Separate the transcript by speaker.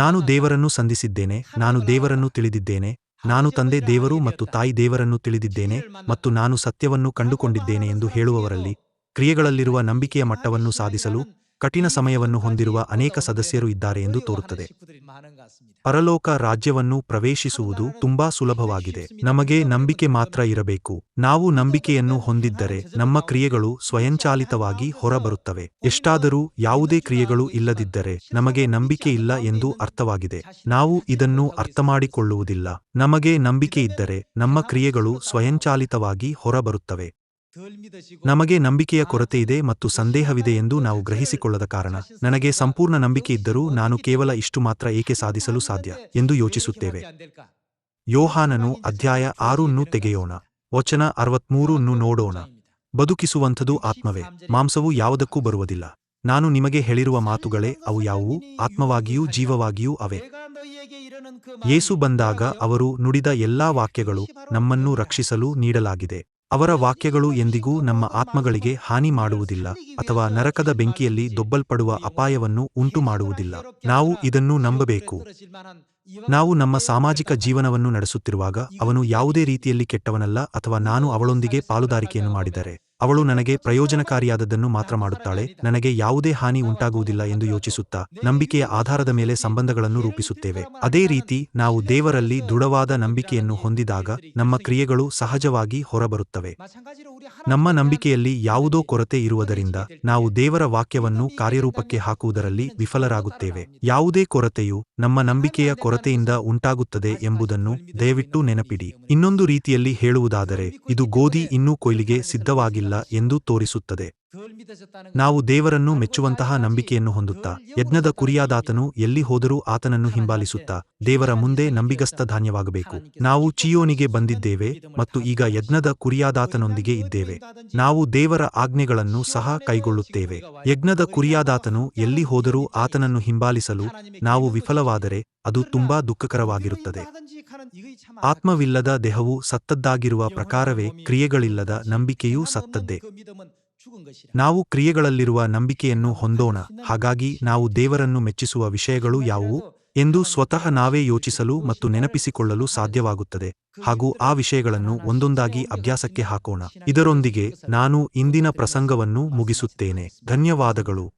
Speaker 1: ನಾನು ದೇವರನ್ನು ಸಂಧಿಸಿದ್ದೇನೆ, ನಾನು ದೇವರನ್ನು ತಿಳಿದಿದ್ದೇನೆ, ನಾನು ತಂದೆ ದೇವರು ಮತ್ತು ತಾಯಿ ದೇವರನ್ನು ತಿಳಿದಿದ್ದೇನೆ ಮತ್ತು ನಾನು ಸತ್ಯವನ್ನು ಕಂಡುಕೊಂಡಿದ್ದೇನೆ ಎಂದು ಹೇಳುವವರಲ್ಲಿ ಕ್ರಿಯೆಗಳಲ್ಲಿರುವ ನಂಬಿಕೆಯ ಮಟ್ಟವನ್ನು ಸಾಧಿಸಲು ಕಠಿಣ ಸಮಯವನ್ನು ಹೊಂದಿರುವ ಅನೇಕ ಸದಸ್ಯರು ಇದ್ದಾರೆ ಎಂದು ತೋರುತ್ತದೆ. ಪರಲೋಕ ರಾಜ್ಯವನ್ನು ಪ್ರವೇಶಿಸುವುದು ತುಂಬಾ ಸುಲಭವಾಗಿದೆ. ನಮಗೆ ನಂಬಿಕೆ ಮಾತ್ರ ಇರಬೇಕು. ನಾವು ನಂಬಿಕೆಯನ್ನು ಹೊಂದಿದ್ದರೆ ನಮ್ಮ ಕ್ರಿಯೆಗಳು ಸ್ವಯಂಚಾಲಿತವಾಗಿ ಹೊರಬರುತ್ತವೆ. ಎಷ್ಟಾದರೂ ಯಾವುದೇ ಕ್ರಿಯೆಗಳು ಇಲ್ಲದಿದ್ದರೆ ನಮಗೆ ನಂಬಿಕೆ ಇಲ್ಲ ಎಂದು ಅರ್ಥವಾಗಿದೆ. ನಾವು ಇದನ್ನು ಅರ್ಥಮಾಡಿಕೊಳ್ಳುವುದಿಲ್ಲ. ನಮಗೆ ನಂಬಿಕೆ ಇದ್ದರೆ ನಮ್ಮ ಕ್ರಿಯೆಗಳು ಸ್ವಯಂಚಾಲಿತವಾಗಿ ಹೊರಬರುತ್ತವೆ. ನಮಗೆ ನಂಬಿಕೆಯ ಕೊರತೆಯಿದೆ ಮತ್ತು ಸಂದೇಹವಿದೆ ಎಂದು ನಾವು ಗ್ರಹಿಸಿಕೊಳ್ಳದ ಕಾರಣ. ನನಗೆ ಸಂಪೂರ್ಣ ನಂಬಿಕೆ ಇದ್ದರೂ ನಾನು ಕೇವಲ ಇಷ್ಟು ಮಾತ್ರ ಏಕೆ ಸಾಧಿಸಲು ಸಾಧ್ಯ ಎಂದು ಯೋಚಿಸುತ್ತೇವೆ. ಯೋಹಾನನು ಅಧ್ಯಾಯ ಆರನ್ನು ತೆಗೆಯೋಣ. ವಚನ ಅರವತ್ಮೂರನ್ನು ನೋಡೋಣ. ಬದುಕಿಸುವಂಥದು ಆತ್ಮವೇ. ಮಾಂಸವು ಯಾವುದಕ್ಕೂ ಬರುವುದಿಲ್ಲ. ನಾನು ನಿಮಗೆ ಹೇಳಿರುವ ಮಾತುಗಳೇ ಅವು ಯಾವುವು? ಆತ್ಮವಾಗಿಯೂ ಜೀವವಾಗಿಯೂ ಅವೆ. ಯೇಸು ಬಂದಾಗ ಅವರು ನುಡಿದ ಎಲ್ಲಾ ವಾಕ್ಯಗಳು ನಮ್ಮನ್ನು ರಕ್ಷಿಸಲು ನೀಡಲಾಗಿದೆ. ಅವರ ವಾಕ್ಯಗಳು ಎಂದಿಗೂ ನಮ್ಮ ಆತ್ಮಗಳಿಗೆ ಹಾನಿ ಮಾಡುವುದಿಲ್ಲ ಅಥವಾ ನರಕದ ಬೆಂಕಿಯಲ್ಲಿ ದೊಬ್ಬಲ್ಪಡುವ ಅಪಾಯವನ್ನು ಉಂಟು ಮಾಡುವುದಿಲ್ಲ ನಾವು ಇದನ್ನು ನಂಬಬೇಕು. ನಾವು ನಮ್ಮ ಸಾಮಾಜಿಕ ಜೀವನವನ್ನು ನಡೆಸುತ್ತಿರುವಾಗ ಅವನು ಯಾವುದೇ ರೀತಿಯಲ್ಲಿ ಕೆಟ್ಟವನಲ್ಲ ಅಥವಾ ನಾನು ಅವಳೊಂದಿಗೆ ಪಾಲುದಾರಿಕೆಯನ್ನು ಮಾಡಿದರೆ. ಅವಳು ನನಗೆ ಪ್ರಯೋಜನಕಾರಿಯಾದದ್ದನ್ನು ಮಾತ್ರ ಮಾಡುತ್ತಾಳೆ, ನನಗೆ ಯಾವುದೇ ಹಾನಿ ಉಂಟಾಗುವುದಿಲ್ಲ ಎಂದು ಯೋಚಿಸುತ್ತಾ ನಂಬಿಕೆಯ ಆಧಾರದ ಮೇಲೆ ಸಂಬಂಧಗಳನ್ನು ರೂಪಿಸುತ್ತೇವೆ. ಅದೇ ರೀತಿ ನಾವು ದೇವರಲ್ಲಿ ದೃಢವಾದ ನಂಬಿಕೆಯನ್ನು ಹೊಂದಿದಾಗ ನಮ್ಮ ಕ್ರಿಯೆಗಳು ಸಹಜವಾಗಿ ಹೊರಬರುತ್ತವೆ. ನಮ್ಮ ನಂಬಿಕೆಯಲ್ಲಿ ಯಾವುದೋ ಕೊರತೆ ಇರುವುದರಿಂದ ನಾವು ದೇವರ ವಾಕ್ಯವನ್ನು ಕಾರ್ಯರೂಪಕ್ಕೆ ಹಾಕುವುದರಲ್ಲಿ ವಿಫಲರಾಗುತ್ತೇವೆ. ಯಾವುದೇ ಕೊರತೆಯು ನಮ್ಮ ನಂಬಿಕೆಯ ಕೊರತೆಯಿಂದ ಉಂಟಾಗುತ್ತದೆ ಎಂಬುದನ್ನು ದಯವಿಟ್ಟು ನೆನಪಿಡಿ. ಇನ್ನೊಂದು ರೀತಿಯಲ್ಲಿ ಹೇಳುವುದಾದರೆ, ಇದು ಗೋಧಿ ಇನ್ನೂ ಕೊಯ್ಲಿಗೆ ಸಿದ್ಧವಾಗಿಲ್ಲ ಎಂದು ತೋರಿಸುತ್ತದೆ. ನಾವು ದೇವರನ್ನು ಮೆಚ್ಚುವಂತಹ ನಂಬಿಕೆಯನ್ನು ಹೊಂದುತ್ತಾ ಯಜ್ಞದ ಕುರಿಯಾದಾತನು ಎಲ್ಲಿ ಹೋದರೂ ಆತನನ್ನು ಹಿಂಬಾಲಿಸುತ್ತಾ ದೇವರ ಮುಂದೆ ನಂಬಿಗಸ್ತ ಧಾನ್ಯವಾಗಬೇಕು. ನಾವು ಚಿಯೋನಿಗೆ ಬಂದಿದ್ದೇವೆ ಮತ್ತು ಈಗ ಯಜ್ಞದ ಕುರಿಯಾದಾತನೊಂದಿಗೆ ಇದ್ದೇವೆ. ನಾವು ದೇವರ ಆಜ್ಞೆಗಳನ್ನು ಸಹ ಕೈಗೊಳ್ಳುತ್ತೇವೆ. ಯಜ್ಞದ ಕುರಿಯಾದಾತನು ಎಲ್ಲಿ ಹೋದರೂ ಆತನನ್ನು ಹಿಂಬಾಲಿಸಲು ನಾವು ವಿಫಲವಾದರೆ ಅದು ತುಂಬಾ ದುಃಖಕರವಾಗಿರುತ್ತದೆ. ಆತ್ಮವಿಲ್ಲದ ದೇಹವು ಸತ್ತದ್ದಾಗಿರುವ ಪ್ರಕಾರವೇ ಕ್ರಿಯೆಗಳಿಲ್ಲದ ನಂಬಿಕೆಯೂ ಸತ್ತದ್ದೇ. ನಾವು ಕ್ರಿಯೆಗಳಲ್ಲಿರುವ ನಂಬಿಕೆಯನ್ನು ಹೊಂದೋಣ. ಹಾಗಾಗಿ ನಾವು ದೇವರನ್ನು ಮೆಚ್ಚಿಸುವ ವಿಷಯಗಳು ಯಾವುವು ಎಂದು ಸ್ವತಃ ನಾವೇ ಯೋಚಿಸಲು ಮತ್ತು ನೆನಪಿಸಿಕೊಳ್ಳಲು ಸಾಧ್ಯವಾಗುತ್ತದೆ. ಹಾಗೂ ಆ ವಿಷಯಗಳನ್ನು ಒಂದೊಂದಾಗಿ ಅಭ್ಯಾಸಕ್ಕೆ ಹಾಕೋಣ. ಇದರೊಂದಿಗೆ ನಾನು ಇಂದಿನ ಪ್ರಸಂಗವನ್ನು ಮುಗಿಸುತ್ತೇನೆ. ಧನ್ಯವಾದಗಳು.